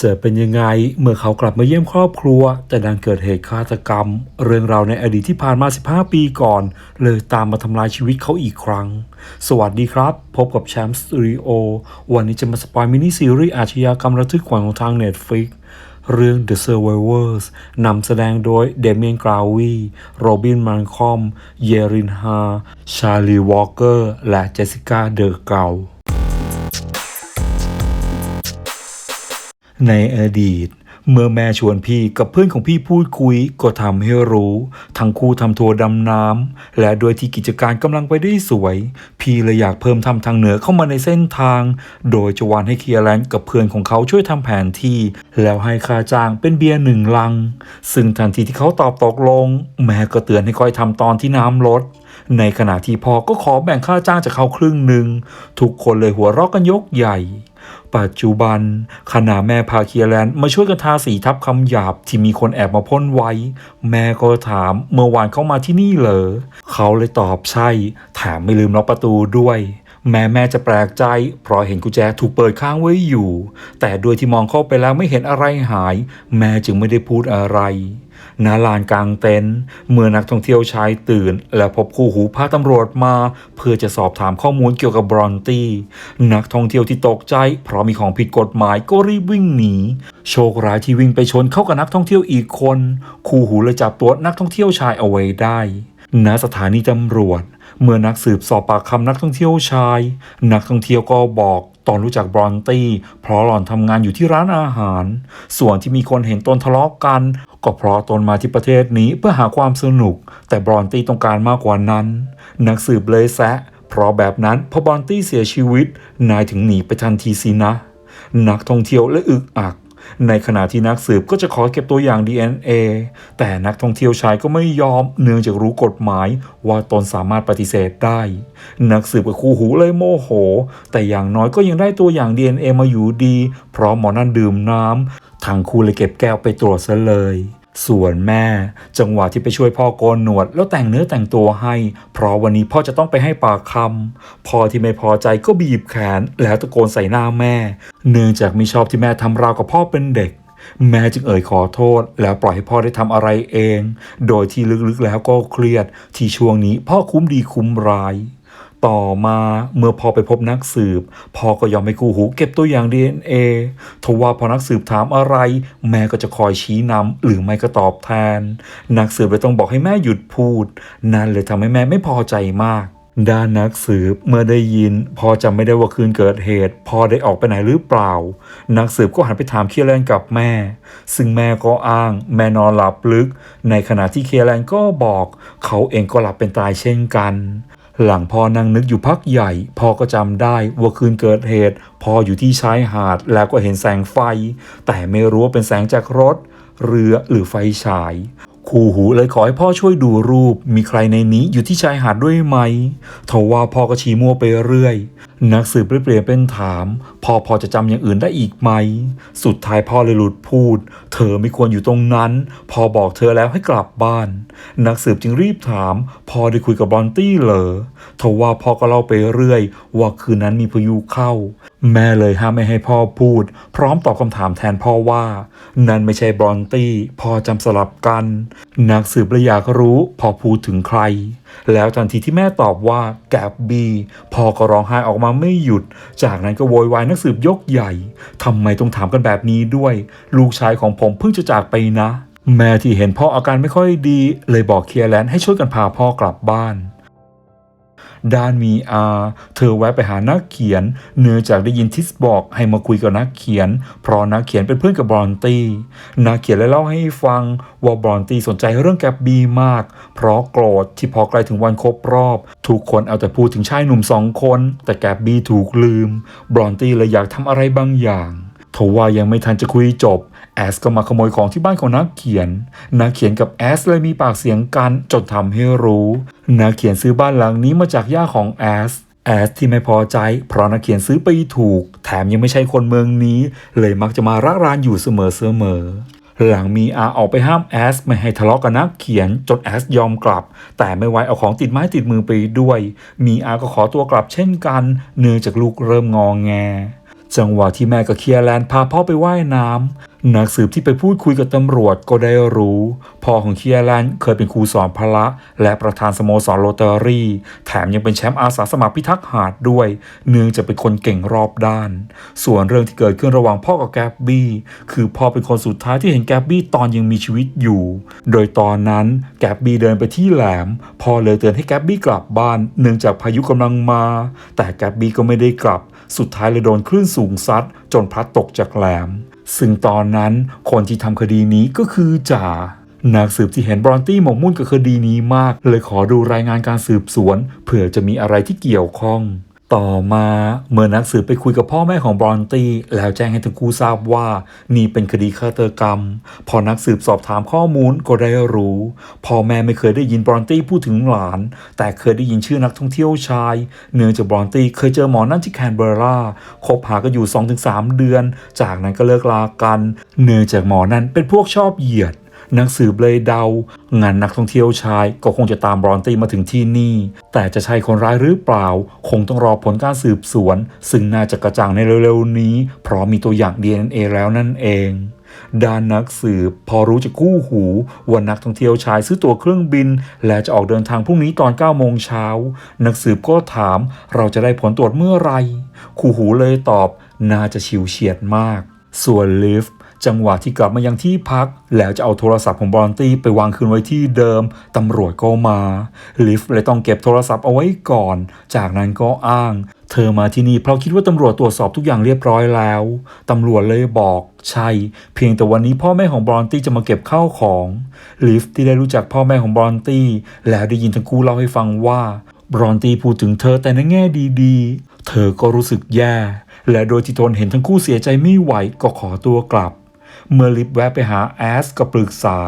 จะเป็นยังไงเมื่อเขากลับมาเยี่ยมครอบครัว แต่ดันเกิดเหตุฆาตกรรม เรื่องราวในอดีตที่ผ่านมา 15 ปีก่อน เลยตามมาทำลายชีวิตเขาอีกครั้ง สวัสดีครับ พบกับแชมป์สตูดิโอวันนี้จะมาสปอยมินิซีรีส์อาชญากรรมระทึกขวัญของทาง Netflix เรื่อง The Survivors นำแสดงโดยเดเมียนกราวีโรบินมันคอม เยรินฮา ชาลีวอลเกอร์ และเจสสิก้าเดอเกา ในอดีต เมื่อแม่ชวนพี่กับเพื่อนของพี่พูดคุยก็ทำให้รู้ ทั้งคู่ทำทัวร์ดำน้ำและโดยที่กิจการกำลังไปได้สวย พี่เลยอยากเพิ่มทำทางเหนือเข้ามาในเส้นทาง โดยจะวานให้เคียร์แลนด์กับเพื่อนของเขาช่วยทำแผนที่ แล้วให้ค่าจ้างเป็นเบียร์หนึ่งลัง ซึ่งทันทีที่เขาตอบตกลง แม่ก็เตือนให้คอยทำตอนที่น้ำลด ในขณะที่พ่อก็ขอแบ่งค่าจ้างจากเขาครึ่งหนึ่ง ทุกคนเลยหัวเราะกันยกใหญ่ ปัจจุบันขณะแม่พาเคียร์แลนด์มาช่วยกันทาสีทับคำหยาบที่มีคนแอบมาพ่นไว้ แม่ก็ถามเมื่อวานเขามาที่นี่เหรอ เขาเลยตอบใช่ แถมไม่ลืมล็อกประตูด้วยแม่แม่จะแปลกใจเพราะเห็นกุญแจถูกเปิดค้างไว้อยู่ แต่ด้วยที่มองเข้าไปแล้วไม่เห็นอะไรหาย แม่จึงไม่ได้พูดอะไร ณลานกลางเต็นท์เมื่อนักท่องเที่ยวชายตื่น และพบคู่หูพาตำรวจมา เพื่อจะสอบถามข้อมูลเกี่ยวกับบรอนตี้ นักท่องเที่ยวที่ตกใจ เพราะมีของผิดกฎหมายก็รีบวิ่งหนี โชคร้ายที่วิ่งไปชนเข้ากับนักท่องเที่ยวอีกคน คู่หูเลยจับตัวนักท่องเที่ยวชายเอาไว้ได้ณสถานีตำรวจ เมื่อนักสืบสอบปากคำนักท่องเที่ยวชาย นักท่องเที่ยวก็บอกตอนรู้จักบรอนตี้ เพราะหล่อนทำงานอยู่ที่ร้านอาหาร ส่วนที่มีคนเห็นตนทะเลาะกัน ก็เพราะตนมาที่ประเทศนี้เพื่อหาความสนุก แต่บรอนตี้ต้องการมากกว่านั้น นักสืบเลยแซะ เพราะแบบนั้นพอบรอนตี้เสียชีวิต นายถึงหนีไปทันทีสินะ นักท่องเที่ยวและอึกอัก ในขณะที่นักสืบก็จะขอเก็บตัวอย่าง DNA แต่นักท่องเที่ยวชายก็ไม่ยอม เนื่องจากรู้กฎหมายว่าตนสามารถปฏิเสธได้ นักสืบกับคู่หูเลยโมโห แต่อย่างน้อยก็ยังได้ตัวอย่าง DNA มาอยู่ดี เพราะหมอนั่นดื่มน้ำ ทางคู่เลยเก็บแก้วไปตรวจซะเลย ส่วนแม่ จังหวะที่ไปช่วยพ่อโกนหนวด แล้วแต่งเนื้อแต่งตัวให้ เพราะวันนี้พ่อจะต้องไปให้ปากคำพ่อที่ไม่พอใจก็บีบแขน แล้วตะโกนใส่หน้าแม่ เนื่องจากไม่ชอบที่แม่ทำราวกับพ่อเป็นเด็กแม่จึงเอ่ยขอโทษ แล้วปล่อยให้พ่อได้ทำอะไรเอง โดยที่ลึกๆแล้วก็เครียด ที่ช่วงนี้พ่อคุ้มดีคุ้มร้าย ต่อมาเมื่อพอไปพบนักสืบพ่อก็ยอมให้กูหูเก็บตัวอย่าง DNA ทว่าพอนักสืบถามอะไร แม่ก็จะคอยชี้นำหรือไม่ก็ตอบแทน นักสืบเลยต้องบอกให้แม่หยุดพูด นั่นเลยทำให้แม่ไม่พอใจมากด้านนักสืบเมื่อได้ยิน พอจำไม่ได้ว่าคืนเกิดเหตุ พอได้ออกไปไหนหรือเปล่า นักสืบก็หันไปถามเคียร์แลนกับแม่ ซึ่งแม่ก็อ้าง แม่นอนหลับลึก ในขณะที่เคียร์แลนก็บอก เขาเองก็หลับเป็นตายเช่นกัน หลังพ่อนั่งนึกอยู่พักใหญ่ พ่อก็จำได้ว่าคืนเกิดเหตุ พ่ออยู่ที่ชายหาดแล้วก็เห็นแสงไฟ แต่ไม่รู้ว่าเป็นแสงจากรถ เรือหรือไฟฉายคู่หูเลยขอให้พ่อช่วยดูรูป มีใครในนี้อยู่ที่ชายหาดด้วยไหมทว่าพ่อก็ชี้มั่วไปเรื่อย นักสืบเปลี่ยนเป็นถามพ่อพอจะจำอย่างอื่นได้อีกไหม สุดท้ายพ่อเลยหลุดพูด เธอไม่ควรอยู่ตรงนั้นพ่อบอกเธอแล้วให้กลับบ้าน นักสืบจึงรีบถามพ่อได้คุยกับบอนตี้เหรอทว่าพ่อก็เล่าไปเรื่อย ว่าคืนนั้นมีพายุเข้า แม่เลยห้ามไม่ให้พ่อพูด พร้อมตอบคำถามแทนพ่อว่า นั่นไม่ใช่บอนตี้พ่อจำสลับกัน นักสืบเลยอยากรู้พ่อพูดถึงใคร แล้วทันทีที่แม่ตอบว่าแกบบีพ่อก็ร้องไห้ออกมาไม่หยุด จากนั้นก็โวยวายนักสืบยกใหญ่ทำไมต้องถามกันแบบนี้ด้วย ลูกชายของผมเพิ่งจะจากไปนะ แม่ที่เห็นพ่ออาการไม่ค่อยดี เลยบอกเคียร์แลนด์ให้ช่วยกันพาพ่อกลับบ้าน ด้านมีอาเธอแวะไปหานักเขียน เนื่องจากได้ยินทิสบอกให้มาคุยกับนักเขียน เพราะนักเขียนเป็นเพื่อนกับบรอนตี้นักเขียนเลยเล่าให้ฟังว่าบรอนตี้สนใจเรื่องแกบบีมาก เพราะโกรธที่พอใกล้ถึงวันครบรอบ ทุกคนเอาแต่พูดถึงชายหนุ่มสองคน แต่แกบบีถูกลืม บรอนตี้เลยอยากทำอะไรบางอย่างทว่ายังไม่ทันจะคุยจบ แอสก็มาขโมยของที่บ้านของนักเขียน นักเขียนกับแอสเลยมีปากเสียงกันจนทำให้รู้นักเขียนซื้อบ้านหลังนี้มาจากย่าของแอสแอสที่ไม่พอใจ เพราะนักเขียนซื้อไปถูก แถมยังไม่ใช่คนเมืองนี้ เลยมักจะมาระรานอยู่เสมอๆหลังมีอาออกไปห้ามแอสไม่ให้ทะเลาะกับนักเขียนจนแอสยอมกลับ แต่ไม่ไหวเอาของติดไม้ติดมือไปด้วย มีอาก็ขอตัวกลับเช่นกัน เนื่องจากลูกเริ่มงองแง จังหวะที่แม่กับเคียร์แลนด์พาพ่อไปว่ายน้ำนักสืบที่ไปพูดคุยกับตำรวจก็ได้รู้ พ่อของเคียร์แลนด์เคยเป็นครูสอนพละ และประธานสโมสรโรตารี่ แถมยังเป็นแชมป์อาสาสมัครพิทักษ์หาดด้วย เนื่องจากเป็นคนเก่งรอบด้าน ส่วนเรื่องที่เกิดขึ้นระหว่างพ่อกับแกบบี้ คือพ่อเป็นคนสุดท้ายที่เห็นแกบบี้ตอนยังมีชีวิตอยู่ โดยตอนนั้นแกบบี้เดินไปที่แหลม พ่อเลยเตือนให้แกบบี้กลับบ้าน เนื่องจากพายุกำลังมา แต่แกบบี้ก็ไม่ได้กลับ สุดท้ายเลยโดนคลื่นสูงซัด จนพลัดตกจากแหลม ซึ่งตอนนั้นคนที่ทำคดีนี้ก็คือจ่านักสืบที่เห็นบรอนตี้หมกมุ่นกับคดีนี้มาก เลยขอดูรายงานการสืบสวน เผื่อจะมีอะไรที่เกี่ยวข้อง ต่อมาเมื่อนักสืบไปคุยกับพ่อแม่ของบรอนตีแล้วแจ้งให้ทั้งคู่ทราบว่า นี่เป็นคดีฆาตกรรม พอนักสืบสอบถามข้อมูลก็ได้รู้ พ่อแม่ไม่เคยได้ยินบรอนตีพูดถึงหลาน แต่เคยได้ยินชื่อนักท่องเที่ยวชาย เนื่องจากบรอนตีเคยเจอหมอนั่นที่แคนเบอร์ราคบหากันอยู่ 2-3 เดือน จากนั้นก็เลิกลากัน เนื่องจากหมอนั่นเป็นพวกชอบเหยียด นักสืบเลยเดางานนักท่องเที่ยวชายก็คงจะตามบรอนตี้มาถึงที่นี่ แต่จะใช่คนร้ายหรือเปล่า คงต้องรอผลการสืบสวน ซึ่งน่าจะกระจ่างในเร็วๆนี้ เพราะมีตัวอย่าง DNA แล้วนั่นเองด้านนักสืบพอรู้จากคู่หูว่านักท่องเที่ยวชายซื้อตั๋วเครื่องบิน และจะออกเดินทางพรุ่งนี้ตอน9โมงเช้า นักสืบก็ถามเราจะได้ผลตรวจเมื่อไร คู่หูเลยตอบ น่าจะชิวเฉียดมาก ส่วนลิฟ จังหวะที่กลับมายังที่พัก แล้วจะเอาโทรศัพท์ของบรอนตี้ไปวางคืนไว้ที่เดิม ตำรวจก็มา ลิฟเลยต้องเก็บโทรศัพท์เอาไว้ก่อน จากนั้นก็อ้าง เธอมาที่นี่เพราะคิดว่าตำรวจตรวจสอบทุกอย่างเรียบร้อยแล้ว ตำรวจเลยบอก ใช่ เพียงแต่วันนี้พ่อแม่ของบรอนตี้จะมาเก็บข้าวของลิฟที่ได้รู้จักพ่อแม่ของบรอนตี้แล้วได้ยินทั้งคู่เล่าให้ฟังว่าบรอนตี้พูดถึงเธอแต่ในแง่ดีๆ เธอก็รู้สึกแย่ และโดยที่ทนเห็นทั้งคู่เสียใจไม่ไหวก็ขอตัวกลับ เมื่อลิฟแวะไปหาแอสก็ปรึกษา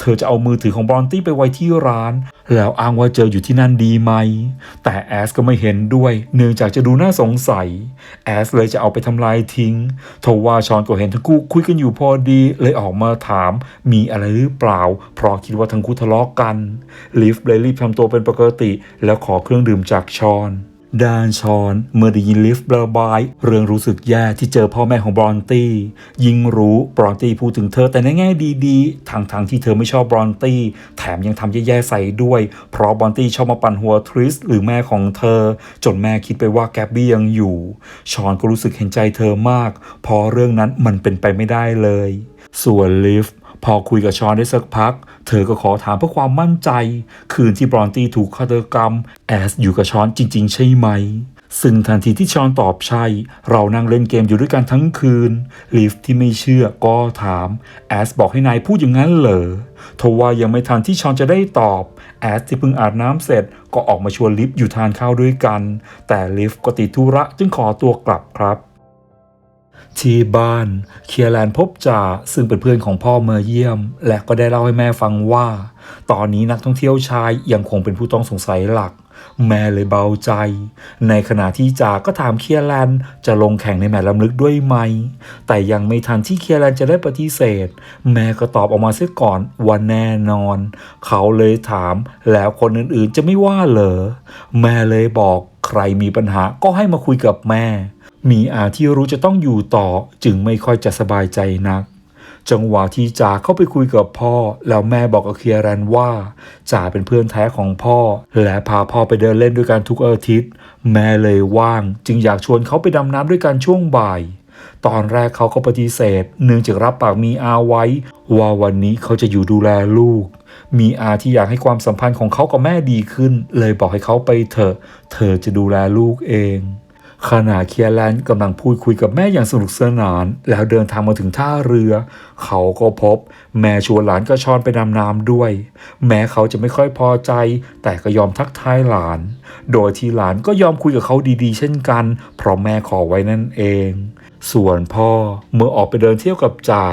เธอจะเอามือถือของบรอนตี้ไปไว้ที่ร้าน แล้วอ้างว่าเจออยู่ที่นั่นดีไหม แต่แอสก็ไม่เห็นด้วย เนื่องจากจะดูน่าสงสัย แอสเลยจะเอาไปทำลายทิ้งทว่าชอนก็เห็นทั้งคู่คุยกันอยู่พอดี เลยออกมาถาม มีอะไรหรือเปล่า เพราะคิดว่าทั้งคู่ทะเลาะกัน ลิฟเลยรีบทำตัวเป็นปกติ แล้วขอเครื่องดื่มจากชอน ดานชอนเมื่อได้ยินลิฟต์ระบาย เรื่องรู้สึกแย่ที่เจอพ่อแม่ของบรอนตี้ ยิ่งรู้บรอนตี้พูดถึงเธอแต่ในแง่ดีๆทางทางๆที่เธอไม่ชอบบรอนตี้ แถมยังทำแย่ๆใส่ด้วย เพราะบรอนตี้ชอบมาปั่นหัวทริสหรือแม่ของเธอ จนแม่คิดไปว่าแกบบี้ยังอยู่ ชอนก็รู้สึกเห็นใจเธอมาก เพราะเรื่องนั้นมันเป็นไปไม่ได้เลย ส่วนลิฟ พอคุยกับชอนได้สักพัก เธอก็ขอถามเพื่อความมั่นใจ คืนที่บรอนตี้ถูกฆาตกรรม แอสอยู่กับชอนจริง ๆ ใช่ไหม ซึ่งทันทีที่ชอนตอบใช่ เรานั่งเล่นเกมอยู่ด้วยกันทั้งคืน ลิฟที่ไม่เชื่อก็ถาม แอสบอกให้นายพูดอย่างนั้นเหรอทว่ายังไม่ทันที่ชอนจะได้ตอบ แอสที่เพิ่งอาบน้ำเสร็จก็ออกมาชวนลิฟอยู่ทานข้าวด้วยกัน แต่ลิฟก็ติดธุระจึงขอตัวกลับครับ ที่บ้าน เคียร์แลนพบจ่าซึ่งเป็นเพื่อนของพ่อเมื่อเยี่ยม และก็ได้เล่าให้แม่ฟังว่า ตอนนี้นักท่องเที่ยวชายยังคงเป็นผู้ต้องสงสัยหลัก แม่เลยเบาใจ ในขณะที่จ่าก็ถามเคียร์แลนจะลงแข่งในแมตช์ลำลึกด้วยไหม แต่ยังไม่ทันที่เคียร์แลนจะได้ปฏิเสธ แม่ก็ตอบออกมาเสียก่อนว่าแน่นอน เขาเลยถามแล้วคนอื่นๆจะไม่ว่าเหรอแม่เลยบอกใครมีปัญหาก็ให้มาคุยกับแม่ มีอาที่รู้จะต้องอยู่ต่อจึงไม่ค่อยจะสบายใจนัก จังหวะที่จ่าเข้าไปคุยกับพ่อ แล้วแม่บอกกับเคียรันว่าจ่าเป็นเพื่อนแท้ของพ่อ และพาพ่อไปเดินเล่นด้วยกันทุกอาทิตย์ แม่เลยว่าง จึงอยากชวนเขาไปดำน้ำด้วยกันช่วงบ่าย ตอนแรกเขาก็ปฏิเสธ เนื่องจากรับปากมีอาไว้ ว่าวันนี้เขาจะอยู่ดูแลลูกมีอาที่อยากให้ความสัมพันธ์ของเขากับแม่ดีขึ้น เลยบอกให้เขาไปเถอะ เธอจะดูแลลูกเอง ขณะเคียร์แลนด์กำลังพูดคุยกับแม่อย่างสนุกสนาน แล้วเดินทางมาถึงท่าเรือ เขาก็พบ แม่ชวนหลานก็ชอนไปดำน้ำด้วย แม้เขาจะไม่ค่อยพอใจ แต่ก็ยอมทักทายหลาน โดยที่หลานก็ยอมคุยกับเขาดีๆ เช่นกัน เพราะแม่ขอไว้นั่นเอง ส่วนพ่อเมื่อออกไปเดินเที่ยวกับจ่า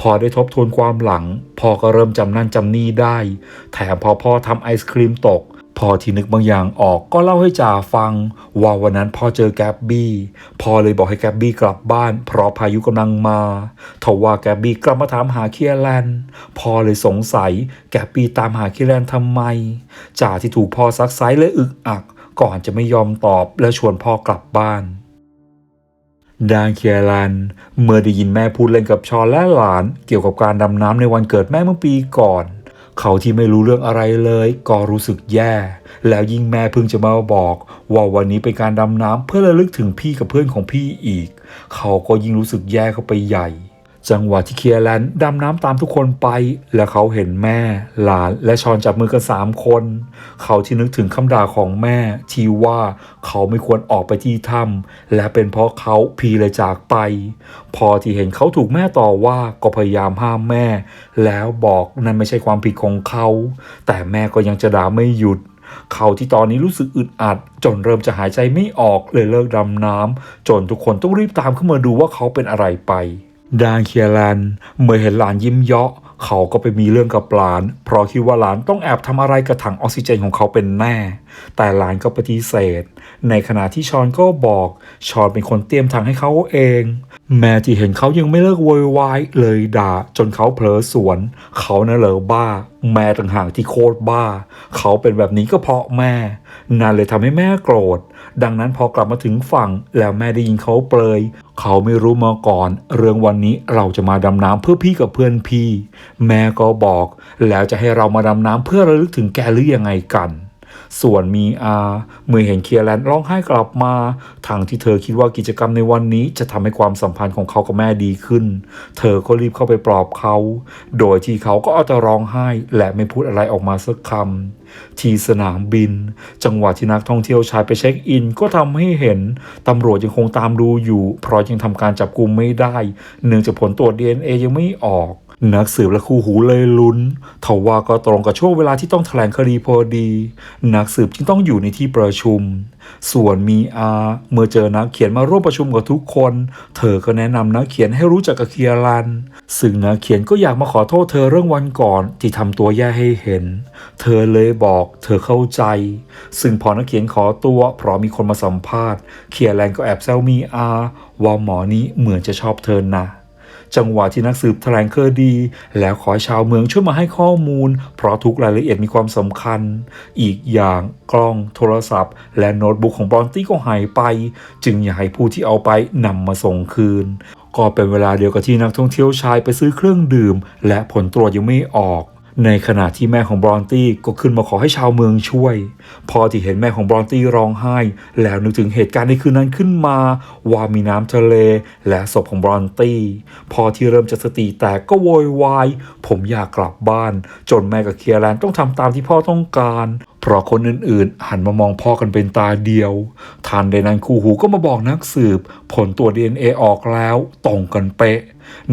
พอได้ทบทวนความหลัง พ่อก็เริ่มจำนั่นจำนี่ได้ แถมพอพ่อทำไอศครีมตก พอที่นึกบางอย่างออกก็เล่าให้จ่าฟัง ว่าวันนั้นพ่อเจอแกบบี้พ่อเลยบอกให้แกบบี้กลับบ้าน เพราะพายุกำลังมาทว่าแกบบี้กลับมาถามหาเคียร์แลนพ่อเลยสงสัยแกบบี้ตามหาเคียร์แลนทำไมจ่าที่ถูกพ่อซักไซเลยอึกอัก ก่อนจะไม่ยอมตอบและชวนพ่อกลับบ้านดานเคียรัน เมื่อได้ยินแม่พูดเล่นกับชอนและหลาน เกี่ยวกับการดำน้ำในวันเกิดแม่เมื่อปีก่อน เขาที่ไม่รู้เรื่องอะไรเลย ก็รู้สึกแย่ แล้วยิ่งแม่เพิ่งจะมาบอกว่าวันนี้เป็นการดำน้ำเพื่อระลึกถึงพี่กับเพื่อนของพี่อีก เขาก็ยิ่งรู้สึกแย่เข้าไปใหญ่ จังหวะที่เคียร์แลนด์ดำน้ำตามทุกคนไป และเขาเห็นแม่ หลานและชอนจับมือกันสามคน เขาที่นึกถึงคำด่าของแม่ ที่ว่าเขาไม่ควรออกไปที่ถ้ำและเป็นเพราะเขาพีเลยจากไป พอที่เห็นเขาถูกแม่ต่อว่าก็พยายามห้ามแม่ แล้วบอกนั่นไม่ใช่ความผิดของเขา แต่แม่ก็ยังจะด่าไม่หยุดเขาที่ตอนนี้รู้สึกอึดอัด จนเริ่มจะหายใจไม่ออกเลยเลิกดำน้ำจนทุกคนต้องรีบตามเข้ามาดูว่าเขาเป็นอะไรไป ดานเคียรันเมื่อเห็นหลานยิ้มเยาะ เขาก็ไปมีเรื่องกับหลาน เพราะคิดว่าหลานต้องแอบทำอะไรกับถังออกซิเจนของเขาเป็นแน่ แต่หลานก็ปฏิเสธ ในขณะที่ชอนก็บอกชอนเป็นคนเตรียมถังให้เขาเอง แม่ที่เห็นเขายังไม่เลิกโวยวายเลยด่า จนเขาเผลอสวน เขาน่ะเหลอบ้า แม่ต่างหากที่โคตรบ้า เขาเป็นแบบนี้ก็เพราะแม่ นั่นเลยทำให้แม่โกรธ ดังนั้นพอกลับมาถึงฝั่งแล้วแม่ได้ยินเขาเปลยเขาไม่รู้มาก่อน เรื่องวันนี้เราจะมาดำน้ำเพื่อพี่กับเพื่อนพี่ แม่ก็บอก แล้วจะให้เรามาดำน้ำเพื่อระลึกถึงแกหรือยังไงกัน ส่วนมีอาเมื่อเห็นเคียร์แลนด์ร้องไห้กลับมาทางที่เธอคิดว่ากิจกรรมในวันนี้จะทำให้ความสัมพันธ์ของเขากับแม่ดีขึ้น เธอก็รีบเข้าไปปลอบเขา โดยที่เขาก็เอาแต่ร้องไห้ และไม่พูดอะไรออกมาสักคำที่สนามบิน จังหวะที่นักท่องเที่ยวชายไปเช็คอิน ก็ทำให้เห็นตำรวจยังคงตามดูอยู่ เพราะยังทำการจับกุมไม่ได้ เนื่องจากผลตรวจ DNA ยังไม่ออก นักสืบและคู่หูเลยลุ้นทว่าก็ตรงกับช่วงเวลาที่ต้องแถลงคดีพอดี นักสืบจึงต้องอยู่ในที่ประชุม ส่วนมีอาเมื่อเจอนักเขียนมาร่วมประชุมกับทุกคน เธอก็แนะนำนักเขียนให้รู้จักกับเคียรัน ซึ่งนักเขียนก็อยากมาขอโทษเธอเรื่องวันก่อนที่ทำตัวแย่ให้เห็น เธอเลยบอกเธอเข้าใจ ซึ่งพอนักเขียนขอตัวเพราะมีคนมาสัมภาษณ์ เคียรันก็แอบแซวมีอาว่าหมอนี้เหมือนจะชอบเธอนะ จังหวะที่นักสืบแถลงคดี แล้วขอชาวเมืองช่วยมาให้ข้อมูล เพราะทุกรายละเอียดมีความสำคัญ อีกอย่างกล้องโทรศัพท์ และโน้ตบุ๊กของบอนตี้ก็หายไป จึงอยากให้ผู้ที่เอาไปนำมาส่งคืน ก็เป็นเวลาเดียวกับที่นักท่องเที่ยวชายไปซื้อเครื่องดื่ม และผลตรวจยังไม่ออก ในขณะที่แม่ของบรอนตี้ก็ขึ้นมาขอให้ชาวเมืองช่วย พอที่เห็นแม่ของบรอนตี้ร้องไห้ แล้วนึกถึงเหตุการณ์ในคืนนั้นขึ้นมา ว่ามีน้ำทะเลและศพของบรอนตี้ พอที่เริ่มจะสติแตกก็โวยวาย ผมอยากกลับบ้าน จนแม่กับเคียร์แลนต้องทำตามที่พ่อต้องการ เพราะคนอื่นๆ หันมามองพ่อกันเป็นตาเดียวทันใดนั้นคู่หูก็มาบอกนักสืบ ผลตรวจ DNA ออกแล้วตรงกันเป๊ะ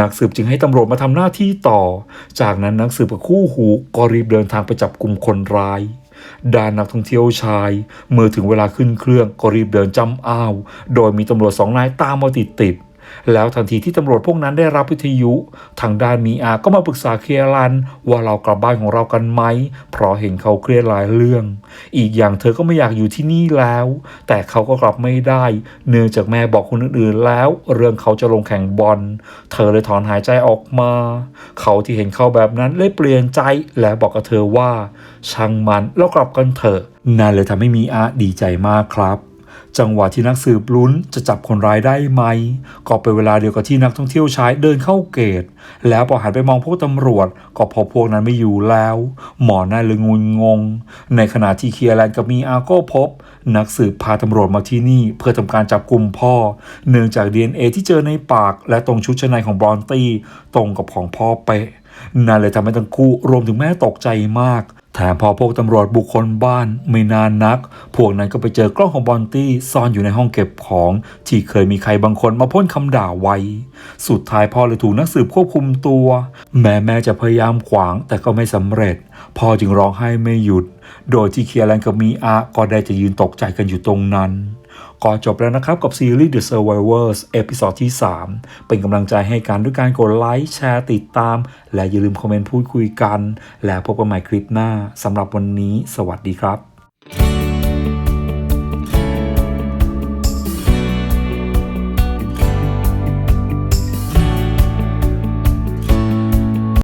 นักสืบจึงให้ตำรวจมาทำหน้าที่ต่อ จากนั้นนักสืบกับคู่หูก็รีบเดินทางไปจับกลุ่มคนร้ายด้านนักท่องเที่ยวชาย เมื่อถึงเวลาขึ้นเครื่องก็รีบเดินจำอ้าว โดยมีตำรวจสองนายตามมาติดติด แล้วทันทีที่ตำรวจพวกนั้นได้รับวิทยุ ทางด้านมีอาก็มาปรึกษาเคลียร์ลัน ว่าเรากลับบ้านของเรากันไหม เพราะเห็นเขาเครียดหลายเรื่อง อีกอย่างเธอก็ไม่อยากอยู่ที่นี่แล้ว แต่เขาก็กลับไม่ได้ เนื่องจากแม่บอกคนอื่นๆแล้ว เรื่องเขาจะลงแข่งบอล เธอเลยถอนหายใจออกมา เขาที่เห็นเขาแบบนั้นเลยเปลี่ยนใจและบอกกับเธอว่า ช่างมันแล้วกลับกันเถอะนั่นเลยทำให้มีอาดีใจมากครับ จังหวะที่นักสืบลุ้นจะจับคนร้ายได้ไหม ก็เป็นเวลาเดียวกับที่นักท่องเที่ยวชายเดินเข้าเกต แล้วพอหันไปมองพวกตำรวจ ก็พบพวกนั้นไม่อยู่แล้ว หมอนั่นเลยงุนงง ในขณะที่เคียร์แลนด์กับมีอาก็พบ นักสืบพาตำรวจมาที่นี่ เพื่อทำการจับกลุ่มพ่อ เนื่องจาก DNA ที่เจอในปาก และตรงชุดชั้นในของบรอนตี้ตรงกับของพ่อเป๊ะนั่นเลยทำให้ทั้งคู่รวมถึงแม่ตกใจมาก แถมพอพวกตำรวจบุคคลบ้านไม่นานนัก พวกนั้นก็ไปเจอกล้องของบอนตี้ซ่อนอยู่ในห้องเก็บของ ที่เคยมีใครบางคนมาพ่นคำด่าไว้ สุดท้ายพ่อเลยถูกนักสืบควบคุมตัว แม่แม่จะพยายามขวางแต่ก็ไม่สำเร็จ พ่อจึงร้องไห้ไม่หยุด โดยที่เคียร์แลนกับมีอาก็ได้จะยืนตกใจกันอยู่ตรงนั้น ก็จบแล้วนะครับกับซีรีส์ The Survivors เอพิซอดที่ 3 เป็นกำลังใจให้กันด้วยการกดไลค์แชร์ติดตาม และอย่าลืมคอมเมนต์พูดคุยกัน และพบกันใหม่คลิปหน้าสำหรับวันนี้ สวัสดีครับ